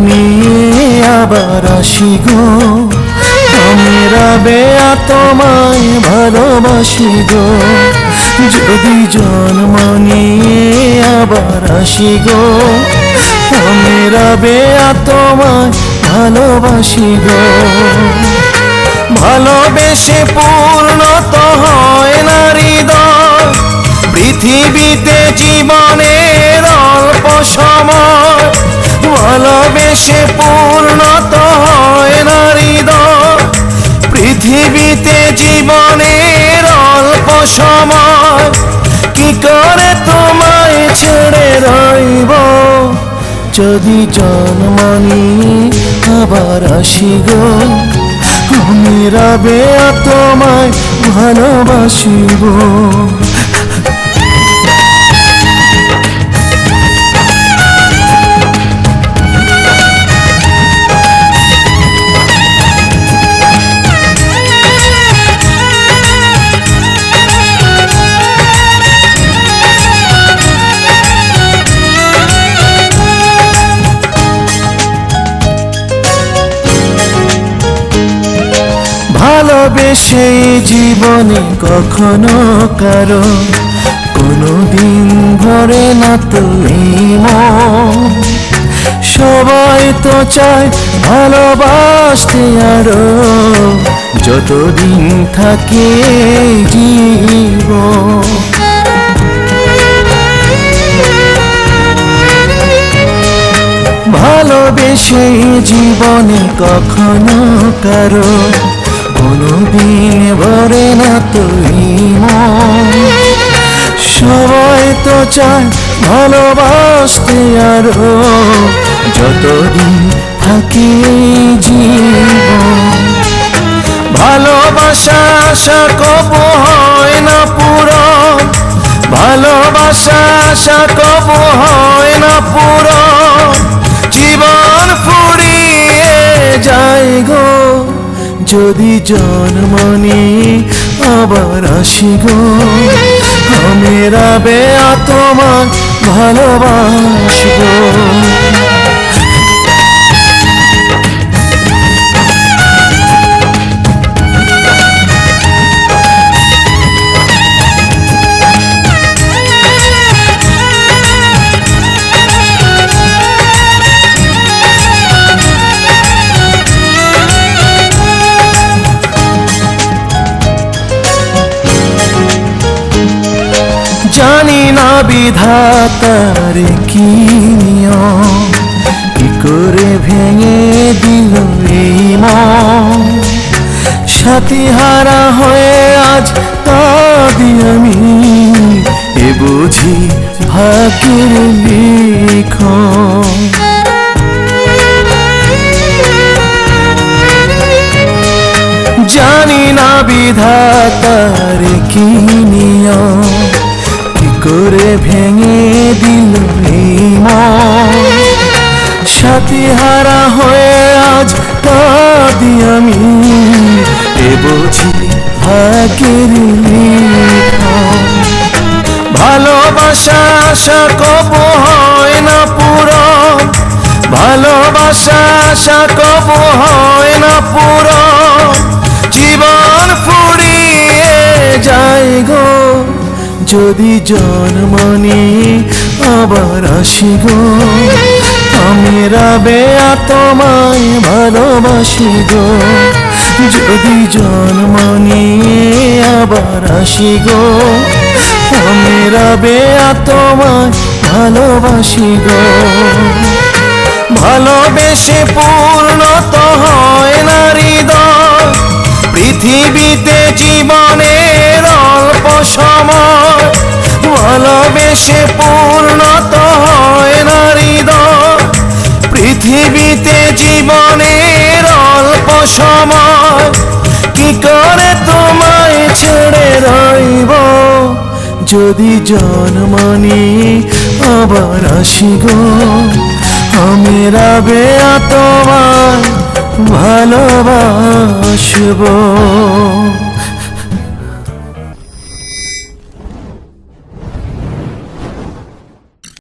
নিয়ে আবার আসি গো। আমি রাবেয়া তোমায় ভালোবাসি গো। যদি জন্ম নিয়ে আবার আসি গো, আমি রাবেয়া তোমায় ভালোবাসি গো। ভালোবেসে পূর্ণত হয় না পৃথিবীতে জীবনের অল্প সময়। ভালোবেসে পূর্ণত হয় না পৃথিবীতে জীবনের অল্প সময়, কি করে তোমায় ছেড়ে রইব? যদি জন্ম নিয়ে আবার আসি গো তোমায় ভালোবাসিব। ভালোবেসে জীবনে কখনো কারও। কোনো দিন ভরে না তুমি সবাই তো চায় ভালোবাসতে আরও। যতদিন থাকে জীবন। ভালোবেসে জীবনে কখনো কারও কোনোদিন ভরে না তুই সবাই তো চায় ভালোবাসতে আরও। যতদিন থাকি জীবন। ভালোবাসা আশা কব হয় না পুরো ভালোবাসা আশা কব হয় না পুরো জীবন ফুরিয়ে যদি জন্মনি আবার আসি গো আমি রাবে তোমার ভালোবাসবো। বিধাতার কি নিয়ম? কি করে ভেঙে দিল এই মন? হারা হয়ে আজ কাঁদি আমি। এ বুঝি ভাগ্যের লিখন। জানি না বিধাতার কি নিয়ম। করে ভেঙে দিল এই হারা হয়ে আজ কাঁদি আমি। এ বুঝি লিখন ভালোবাসা আশা কব হয় না পুরো ভালোবাসা আশা কব হয় না পুরো যদি জন্ম নিয়ে আবার আসি গো, আমি রাবে তোমায় ভালোবাসি গো। যদি জন্ম নিয়ে আবার আসি গো, আমি রাবে তোমায় ভালোবাসি গো। ভালোবেসে পূর্ণত হয় না হৃদয়, পৃথিবীতে জীবনের ভালোবেসে পূর্ণত হয় না পৃথিবীতে জীবনের অল্প সময়, কি করে তোমায় ছেড়ে রইব? যদি জন্ম নিয়ে আবার আসি গো, আমি রাবে তোমায় ভালোবাসবো।